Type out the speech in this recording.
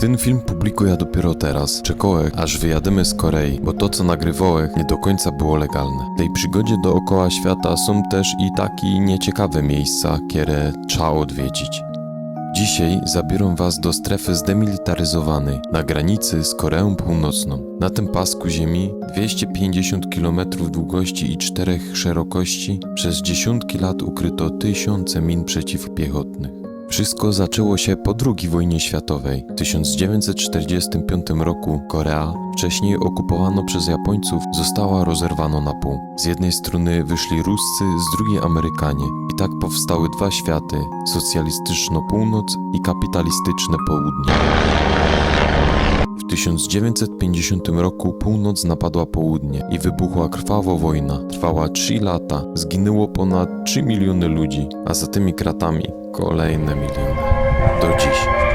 Ten film publikuję dopiero teraz. Czekałem, aż wyjadymy z Korei, bo to co nagrywałem nie do końca było legalne. W tej przygodzie dookoła świata są też i takie nieciekawe miejsca, które trzeba odwiedzić. Dzisiaj zabiorę Was do strefy zdemilitaryzowanej, na granicy z Koreą Północną. Na tym pasku ziemi, 250 km długości i 4 szerokości, przez dziesiątki lat ukryto tysiące min przeciwpiechotnych. Wszystko zaczęło się po II wojnie światowej. W 1945 roku Korea, wcześniej okupowana przez Japońców, została rozerwana na pół. Z jednej strony wyszli Ruscy, z drugiej Amerykanie. I tak powstały dwa światy: socjalistyczno-północ i kapitalistyczne południe. W 1950 roku północ napadła południe i wybuchła krwawo wojna. Trwała 3 lata, zginęło ponad 3 miliony ludzi, a za tymi kratami kolejne miliony. Do dziś.